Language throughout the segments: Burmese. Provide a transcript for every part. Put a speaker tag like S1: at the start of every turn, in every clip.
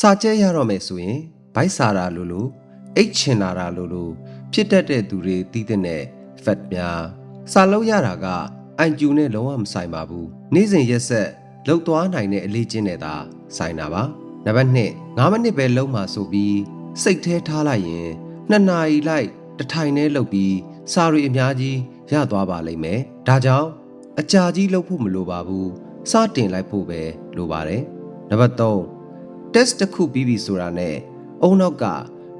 S1: စာကျက်ရတော့မယ်ဆိုရင်ဘိုက်စာတာလို့လို့အိတ်ချင်လာတာလို့လို့ဖြစ်တတ်တဲ့သူတွေတီးတဲ့ဖက်များစာလုံးရတာကအန်ကျူနဲ့လုံးဝမဆိုင်ပါဘူးနေ့စဉ်ရက်ဆက်လှုပ်သွားနိုင်တဲ့အလေးချင်းနဲ့သာဆိုင်တာပါနံပါတ်1 9မိနစ်ပဲလုံးမှာဆိုပြီးစိတ်แท้ထားလိုက်ရင်နှစ်နာရီလိုက်တစ်ထိုင်နဲ့လှုပ်ပြီးစာရီအများကြီးရသွားပါလိမ့်မယ်ဒါကြောင့်အကြာကြီးလှုပ်ဖို့မလိုပါဘူးစတင်လိုက်ဖို့ပဲလိုပါတယ်နံပါတ်3 test တစ်ခုပြီးပြီဆိုတာနဲ့အုံနောက်က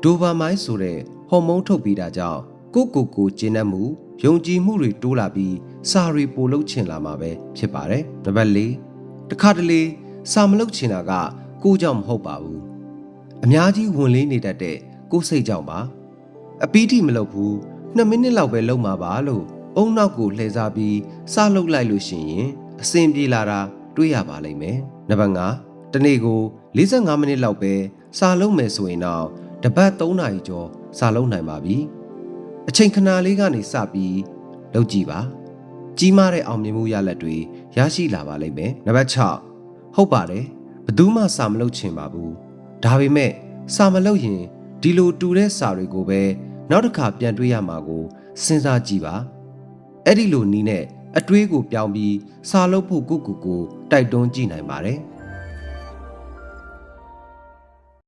S1: ဒိုပါမိုင်းဆိုတဲ့ဟော်မုန်းထုတ်ပြီးတာကြောင့်ကိုယ့်ကိုယ်ကိုကျဉ်းနှံ့မှုယုံကြည်မှုတွေတိုးလာပြီးစာရီပိုလုတ်ချင်လာမှာပဲဖြစ်ပါတယ်။နံပါတ်၄တခါတလေစာမလုတ်ချင်တာကကိုယ်ကြောင့်မဟုတ်ပါဘူး။အများကြီးဝင်လေးနေတတ်တဲ့ကိုယ်စိတ်ကြောင့်ပါ။အပီးတိမလုတ်ဘူး2မိနစ်လောက်ပဲလုံမှာပါလို့အုံနောက်ကိုလှည့်စားပြီးစလုတ်လိုက်လို့ရှိရင်အဆင်ပြေလာတာတွေ့ရပါလိမ့်မယ်။နံပါတ်5 တနေ့ကို45မိနစ်လောက်ပဲစာလုံးမယ်ဆိုရင်တော့တပတ်3နာရီကျော်စာလုံးနိုင်ပါပြီအချိန်ခဏလေးကနေစပြီးလုပ်ကြည့်ပါကြီးမားတဲ့အောင်မြင်မှုရလဒ်တွေရရှိလာပါလိမ့်မယ်နံပါတ်6ဟုတ်ပါတယ်ဘယ်သူမှစာမလုပ်ချင်ပါဘူးဒါပေမဲ့စာမလုပ်ရင်ဒီလိုတူတဲ့စာတွေကိုပဲနောက်တစ်ခါပြန်တွေးရမှာကိုစဉ်းစားကြည့်ပါအဲ့ဒီလိုနီးနဲ့အတွေးကိုပြောင်းပြီးစာလုပ်ဖို့ကိုကိုကိုတိုက်တွန်းကြည့်နိုင်ပါတယ်